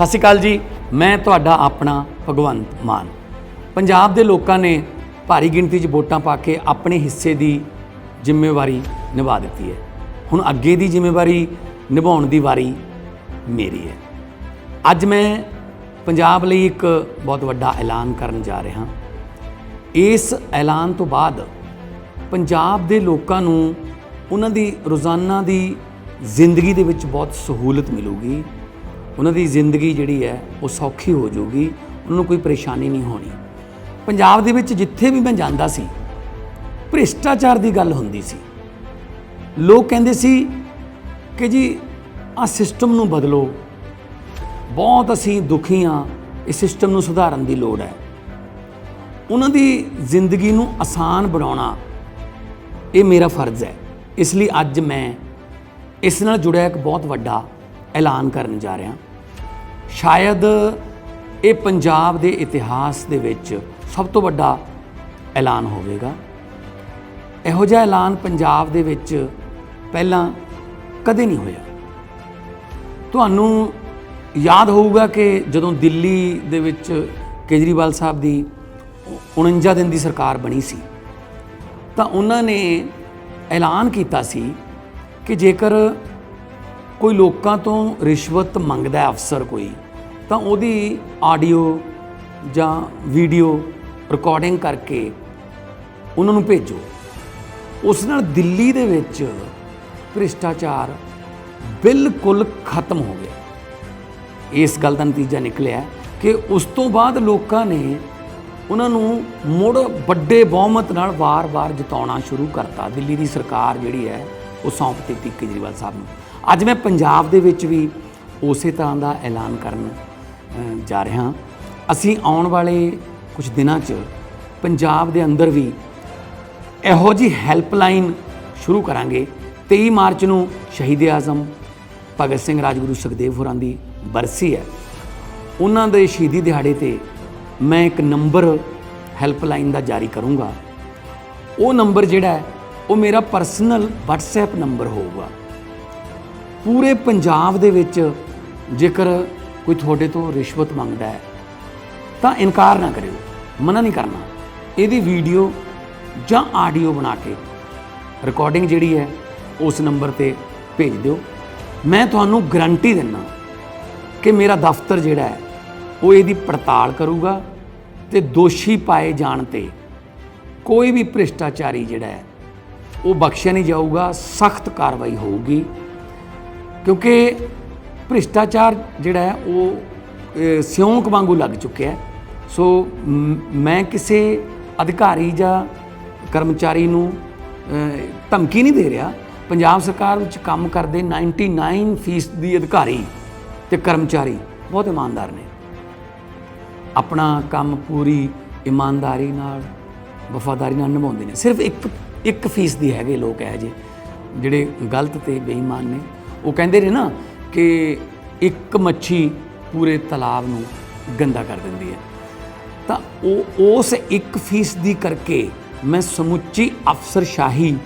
ਸਤਿ ਸ਼੍ਰੀ ਅਕਾਲ ਜੀ, ਮੈਂ ਤੁਹਾਡਾ ਆਪਣਾ ਭਗਵੰਤ ਮਾਨ। ਪੰਜਾਬ ਦੇ ਲੋਕਾਂ ਨੇ ਭਾਰੀ ਗਿਣਤੀ 'ਚ ਵੋਟਾਂ ਪਾ ਕੇ ਆਪਣੇ ਹਿੱਸੇ ਦੀ ਜ਼ਿੰਮੇਵਾਰੀ ਨਿਭਾ ਦਿੱਤੀ ਹੈ। ਹੁਣ ਅੱਗੇ ਦੀ ਜ਼ਿੰਮੇਵਾਰੀ ਨਿਭਾਉਣ ਦੀ ਵਾਰੀ ਮੇਰੀ ਹੈ। ਅੱਜ ਮੈਂ ਪੰਜਾਬ ਲਈ ਇੱਕ ਬਹੁਤ ਵੱਡਾ ਐਲਾਨ ਕਰਨ ਜਾ ਰਿਹਾ ਇਸ ਐਲਾਨ ਤੋਂ ਬਾਅਦ ਪੰਜਾਬ ਦੇ ਲੋਕਾਂ ਨੂੰ ਉਹਨਾਂ ਦੀ ਰੋਜ਼ਾਨਾ ਦੀ ਜ਼ਿੰਦਗੀ ਦੇ ਵਿੱਚ ਬਹੁਤ ਸਹੂਲਤ ਮਿਲੂਗੀ। ਉਹਨਾਂ ਦੀ ਜ਼ਿੰਦਗੀ ਜਿਹੜੀ ਹੈ, ਉਹ ਸੌਖੀ ਹੋ ਜਾਊਗੀ, ਉਹਨਾਂ ਨੂੰ ਕੋਈ ਪਰੇਸ਼ਾਨੀ ਨਹੀਂ ਹੋਣੀ। ਪੰਜਾਬ ਦੇ ਵਿੱਚ ਜਿੱਥੇ ਵੀ ਮੈਂ ਜਾਂਦਾ ਸੀ, ਭ੍ਰਿਸ਼ਟਾਚਾਰ ਦੀ ਗੱਲ ਹੁੰਦੀ ਸੀ। ਲੋਕ ਕਹਿੰਦੇ ਸੀ ਕਿ ਜੀ ਆ ਸਿਸਟਮ ਨੂੰ ਬਦਲੋ। ਬਹੁਤ ਅਸੀਂ ਦੁਖੀ ਹਾਂ, ਇਸ ਸਿਸਟਮ ਨੂੰ ਸੁਧਾਰਨ ਦੀ ਲੋੜ ਹੈ। ਉਹਨਾਂ ਦੀ ਜ਼ਿੰਦਗੀ ਨੂੰ ਆਸਾਨ ਬਣਾਉਣਾ, ਇਹ ਮੇਰਾ ਫਰਜ਼ ਹੈ। ਇਸ ਲਈ ਅੱਜ ਮੈਂ ਇਸ ਨਾਲ ਜੁੜਿਆ ਇੱਕ ਬਹੁਤ ਵੱਡਾ ਐਲਾਨ ਕਰਨ ਜਾ ਰਿਹਾ। ਸ਼ਾਇਦ ਇਹ ਪੰਜਾਬ ਦੇ ਇਤਿਹਾਸ ਦੇ ਵਿੱਚ ਸਭ ਤੋਂ ਵੱਡਾ ਐਲਾਨ ਹੋਵੇਗਾ। ਇਹੋ ਜਿਹਾ ਐਲਾਨ ਪੰਜਾਬ ਦੇ ਵਿੱਚ ਪਹਿਲਾਂ ਕਦੇ ਨਹੀਂ ਹੋਇਆ। ਤੁਹਾਨੂੰ ਯਾਦ ਹੋਊਗਾ ਕਿ ਜਦੋਂ ਦਿੱਲੀ ਦੇ ਵਿੱਚ ਕੇਜਰੀਵਾਲ ਸਾਹਿਬ ਦੀ 49 ਦਿਨ ਦੀ ਸਰਕਾਰ ਬਣੀ ਸੀ, ਤਾਂ ਉਹਨਾਂ ਨੇ ਐਲਾਨ ਕੀਤਾ ਸੀ ਕਿ ਜੇਕਰ ਕੋਈ ਲੋਕਾਂ ਤੋਂ ਰਿਸ਼ਵਤ ਮੰਗਦਾ ਅਫਸਰ ਕੋਈ, ਤਾਂ ਉਹਦੀ ਆਡੀਓ ਜਾਂ ਵੀਡੀਓ ਰਿਕਾਰਡਿੰਗ ਕਰਕੇ ਉਹਨਾਂ ਨੂੰ ਭੇਜੋ। ਉਸ ਨਾਲ ਦਿੱਲੀ ਦੇ ਵਿੱਚ ਭ੍ਰਿਸ਼ਟਾਚਾਰ ਬਿਲਕੁਲ ਖਤਮ ਹੋ ਗਿਆ। ਇਸ ਗੱਲ ਦਾ ਨਤੀਜਾ ਨਿਕਲਿਆ ਕਿ ਉਸ ਤੋਂ ਬਾਅਦ ਲੋਕਾਂ ਨੇ ਉਹਨਾਂ ਨੂੰ ਮੁੜ ਵੱਡੇ ਬਹੁਮਤ ਨਾਲ ਵਾਰ-ਵਾਰ ਜਿਤਾਉਣਾ ਸ਼ੁਰੂ ਕਰਤਾ। ਦਿੱਲੀ ਦੀ ਸਰਕਾਰ ਜਿਹੜੀ ਹੈ ਉਹ ਸੌਂਪ ਦਿੱਤੀ ਕੇਜਰੀਵਾਲ ਸਾਹਿਬ ਨੂੰ। ਅੱਜ ਮੈਂ ਪੰਜਾਬ ਦੇ ਵਿੱਚ ਵੀ ਉਸੇ ਤਰ੍ਹਾਂ ਦਾ ਐਲਾਨ ਕਰਨ ਜਾ ਰਿਹਾ ਅਸੀਂ ਆਉਣ ਵਾਲੇ ਕੁਝ ਦਿਨਾਂ 'ਚ ਪੰਜਾਬ ਦੇ ਅੰਦਰ ਵੀ ਇਹੋ ਜੀ ਹੈਲਪਲਾਈਨ ਸ਼ੁਰੂ ਕਰਾਂਗੇ। 23 ਮਾਰਚ ਨੂੰ ਸ਼ਹੀਦ ਆਜ਼ਮ, ਭਗਤ ਸਿੰਘ ਰਾਜਗੁਰੂ ਸੁਖਦੇਵ ਹੋਰਾਂ ਦੀ ਬਰਸੀ ਹੈ। ਉਹਨਾਂ ਦੇ ਸ਼ਹੀਦੀ ਦਿਹਾੜੇ ਤੇ ਮੈਂ ਇੱਕ ਨੰਬਰ ਹੈਲਪਲਾਈਨ ਦਾ ਜਾਰੀ ਕਰੂੰਗਾ। ਉਹ ਨੰਬਰ ਜਿਹੜਾ ਹੈ ਉਹ ਮੇਰਾ ਪਰਸਨਲ WhatsApp ਨੰਬਰ ਹੋਊਗਾ। ਪੂਰੇ ਪੰਜਾਬ ਦੇ ਵਿੱਚ ਜੇਕਰ ਕੋਈ ਤੁਹਾਡੇ ਤੋਂ ਰਿਸ਼ਵਤ ਮੰਗਦਾ ਹੈ, ਤਾਂ ਇਨਕਾਰ ਨਾ ਕਰਿਓ, ਮਨਾ ਨਹੀਂ ਕਰਨਾ। ਇਹਦੀ ਵੀਡੀਓ ਜਾਂ ਆਡੀਓ ਬਣਾ ਕੇ ਰਿਕਾਰਡਿੰਗ ਜਿਹੜੀ ਹੈ, ਉਸ ਨੰਬਰ ਤੇ ਭੇਜ ਦਿਓ। ਮੈਂ ਤੁਹਾਨੂੰ ਗਰੰਟੀ ਦਿੰਦਾ ਕਿ ਮੇਰਾ ਦਫ਼ਤਰ ਜਿਹੜਾ ਹੈ, ਉਹ ਇਹਦੀ ਪੜਤਾਲ ਕਰੂਗਾ ਤੇ ਦੋਸ਼ੀ ਪਾਏ ਜਾਣ ਤੇ ਕੋਈ ਵੀ ਭ੍ਰਿਸ਼ਟਾਚਾਰੀ ਜਿਹੜਾ ਹੈ ਉਹ ਬਖਸ਼ਿਆ ਨਹੀਂ ਜਾਊਗਾ, ਸਖਤ ਕਾਰਵਾਈ ਹੋਊਗੀ। ਕਿਉਂਕਿ ਭ੍ਰਿਸ਼ਟਾਚਾਰ ਜਿਹੜਾ ਹੈ, ਉਹ ਸਿਉਂਕ ਵਾਂਗੂ ਲੱਗ ਚੁੱਕਿਆ ਹੈ। ਸੋ, ਮੈਂ ਕਿਸੇ ਅਧਿਕਾਰੀ ਜਾਂ ਕਰਮਚਾਰੀ ਨੂੰ ਧਮਕੀ ਨਹੀਂ ਦੇ ਰਿਹਾ। ਪੰਜਾਬ ਸਰਕਾਰ ਵਿੱਚ ਕੰਮ ਕਰਦੇ 99% ਦੀ ਅਧਿਕਾਰੀ ਤੇ ਕਰਮਚਾਰੀ ਬਹੁਤ ਇਮਾਨਦਾਰ ਨੇ। ਆਪਣਾ ਕੰਮ ਪੂਰੀ ਇਮਾਨਦਾਰੀ ਨਾਲ, ਵਫਾਦਾਰੀ ਨਾਲ ਨਿਭਾਉਂਦੇ ਨੇ। ਸਿਰਫ ਇੱਕ ਇੱਕ ਫੀਸ ਦੀ ਹੈਗੇ ਲੋਕ ਇਹ ਜਿਹੇ, ਜਿਹੜੇ ਗਲਤ ਤੇ ਬੇਈਮਾਨ ਨੇ। ਉਹ ਕਹਿੰਦੇ ਨੇ ਨਾ ਕਿ ਇੱਕ ਮੱਛੀ ਪੂਰੇ ਤਲਾਬ ਨੂੰ ਗੰਦਾ ਕਰ ਦਿੰਦੀ ਹੈ। ਤਾਂ ਉਹ, ਉਸ ਇੱਕ ਫੀਸ ਦੀ ਕਰਕੇ ਮੈਂ ਸਮੁੱਚੀ ਅਫਸਰਸ਼ਾਹੀ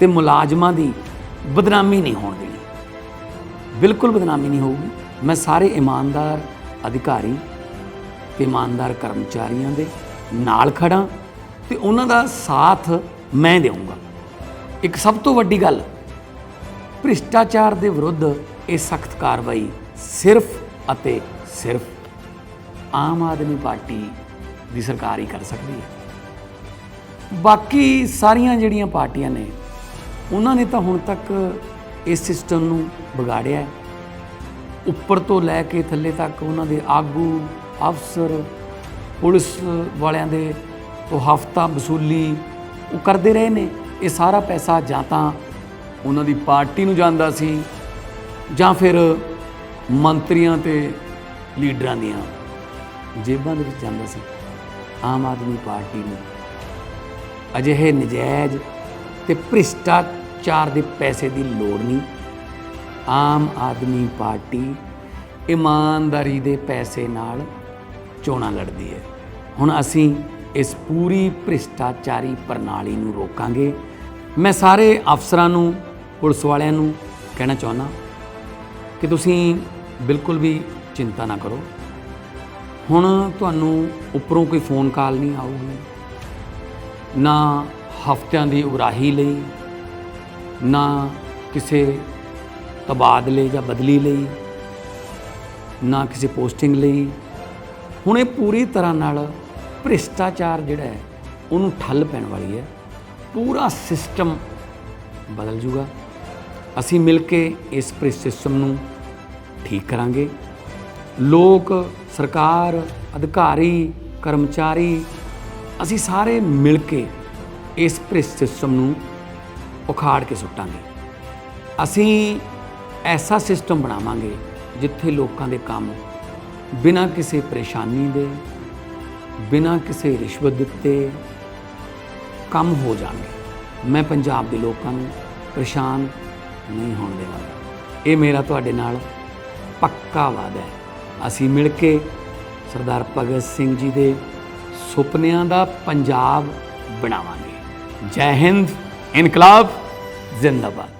ਤੇ ਮੁਲਾਜ਼ਮਾਂ ਦੀ ਬਦਨਾਮੀ ਨਹੀਂ ਹੋਣ ਦੇਣੀ। ਬਿਲਕੁਲ ਬਦਨਾਮੀ ਨਹੀਂ ਹੋਊਗੀ। ਮੈਂ ਸਾਰੇ ਇਮਾਨਦਾਰ ਅਧਿਕਾਰੀ ਤੇ ਇਮਾਨਦਾਰ ਕਰਮਚਾਰੀਆਂ ਦੇ ਨਾਲ ਖੜਾ ਤੇ ਉਹਨਾਂ ਦਾ ਸਾਥ ਮੈਂ ਦੇਵਾਂਗਾ ਇੱਕ ਸਭ ਤੋਂ ਵੱਡੀ ਗੱਲ, ਭ੍ਰਿਸ਼ਟਾਚਾਰ ਦੇ ਵਿਰੁੱਧ ਇਹ ਸਖਤ ਕਾਰਵਾਈ ਸਿਰਫ ਅਤੇ ਸਿਰਫ ਆਮ ਆਦਮੀ ਪਾਰਟੀ ਦੀ ਸਰਕਾਰ ਹੀ ਕਰ ਸਕਦੀ ਹੈ। ਬਾਕੀ ਸਾਰੀਆਂ ਜਿਹੜੀਆਂ ਪਾਰਟੀਆਂ ਨੇ, ਉਹਨਾਂ ਨੇ ਤਾਂ ਹੁਣ ਤੱਕ ਇਸ ਸਿਸਟਮ ਨੂੰ ਵਿਗਾੜਿਆ ਹੈ। ਉੱਪਰ ਤੋਂ ਲੈ ਕੇ ਥੱਲੇ ਤੱਕ ਉਹਨਾਂ ਦੇ ਆਗੂ, ਅਫਸਰ, ਪੁਲਿਸ ਵਾਲਿਆਂ ਦੇ ਤੋਂ ਹਫਤਾ ਵਸੂਲੀ ਉਹ ਕਰਦੇ ਰਹੇ ਨੇ। ਇਹ ਸਾਰਾ ਪੈਸਾ ਜਾਂ ਤਾਂ ਉਹਨਾਂ ਦੀ ਪਾਰਟੀ ਨੂੰ ਜਾਂਦਾ ਸੀ ਜਾਂ ਫਿਰ ਮੰਤਰੀਆਂ ਤੇ ਲੀਡਰਾਂ ਦੀਆਂ ਜੇਬਾਂ ਦੇ ਵਿੱਚ ਜਾਂਦਾ ਸੀ। ਆਮ ਆਦਮੀ ਪਾਰਟੀ ਨੂੰ। ਅਜਿਹੇ ਨਜਾਇਜ਼ ਤੇ ਭ੍ਰਿਸ਼ਟਾਚਾਰ ਦੇ ਪੈਸੇ ਦੀ ਲੋੜ ਨਹੀਂ। ਆਮ ਆਦਮੀ ਪਾਰਟੀ ਇਮਾਨਦਾਰੀ ਦੇ ਪੈਸੇ ਨਾਲ ਚੋਣਾਂ ਲੜਦੀ ਹੈ। ਹੁਣ ਅਸੀਂ ਇਸ ਪੂਰੀ ਭ੍ਰਿਸ਼ਟਾਚਾਰੀ ਪ੍ਰਣਾਲੀ ਨੂੰ ਰੋਕਾਂਗੇ। ਮੈਂ ਸਾਰੇ ਅਫਸਰਾਂ ਨੂੰ, ਪੁਲਿਸ ਵਾਲਿਆਂ ਨੂੰ ਕਹਿਣਾ ਚਾਹੁੰਦਾ ਕਿ ਤੁਸੀਂ ਬਿਲਕੁਲ ਵੀ ਚਿੰਤਾ ਨਾ ਕਰੋ। ਹੁਣ ਤੁਹਾਨੂੰ ਉੱਪਰੋਂ ਕੋਈ ਫੋਨ ਕਾਲ ਨਹੀਂ ਆਊਗੀ, ਨਾ ਹਫ਼ਤਿਆਂ ਦੀ ਉਗਰਾਹੀ ਲਈ, ਨਾ ਕਿਸੇ ਤਬਾਦਲੇ ਜਾਂ ਬਦਲੀ ਲਈ, ਨਾ ਕਿਸੇ ਪੋਸਟਿੰਗ ਲਈ। ਹੁਣ ਇਹ ਪੂਰੀ ਤਰ੍ਹਾਂ ਨਾਲ ਭ੍ਰਿਸ਼ਟਾਚਾਰ ਜਿਹੜਾ ਹੈ, ਉਹਨੂੰ ਠੱਲ ਪੈਣ ਵਾਲੀ ਹੈ। ਪੂਰਾ ਸਿਸਟਮ ਬਦਲ ਜੂਗਾ। ਅਸੀਂ ਮਿਲ ਕੇ ਇਸ ਭ੍ਰਿਸ਼ਟ ਸਿਸਟਮ ਨੂੰ ਠੀਕ ਕਰਾਂਗੇ। ਲੋਕ, ਸਰਕਾਰ, ਅਧਿਕਾਰੀ, ਕਰਮਚਾਰੀ, ਅਸੀਂ ਸਾਰੇ ਮਿਲ ਕੇ ਇਸ ਭ੍ਰਿਸ਼ਟ ਸਿਸਟਮ ਨੂੰ ਉਖਾੜ ਕੇ ਸੁੱਟਾਂਗੇ। ਅਸੀਂ ਐਸਾ ਸਿਸਟਮ ਬਣਾਵਾਂਗੇ ਜਿੱਥੇ ਲੋਕਾਂ ਦੇ ਕੰਮ ਬਿਨਾਂ ਕਿਸੇ ਪਰੇਸ਼ਾਨੀ ਦੇ ਬਿਨਾਂ ਕਿਸੇ ਰਿਸ਼ਵਤ ਦਿੱਤੇ ਕੰਮ ਹੋ ਜਾਣਗੇ। ਮੈਂ ਪੰਜਾਬ ਦੇ ਲੋਕਾਂ ਨੂੰ ਪਰੇਸ਼ਾਨ ਨਹੀਂ ਹੋਣ ਦੇਵਾਂਗਾ। ਇਹ ਮੇਰਾ ਤੁਹਾਡੇ ਨਾਲ ਪੱਕਾ ਵਾਅਦਾ ਹੈ। ਅਸੀਂ ਮਿਲ ਕੇ ਸਰਦਾਰ ਭਗਤ ਸਿੰਘ ਜੀ ਦੇ ਸੁਪਨਿਆਂ ਦਾ ਪੰਜਾਬ ਬਣਾਵਾਂਗੇ। ਜੈ ਹਿੰਦ, ਇਨਕਲਾਬ, ਜ਼ਿੰਦਾਬਾਦ।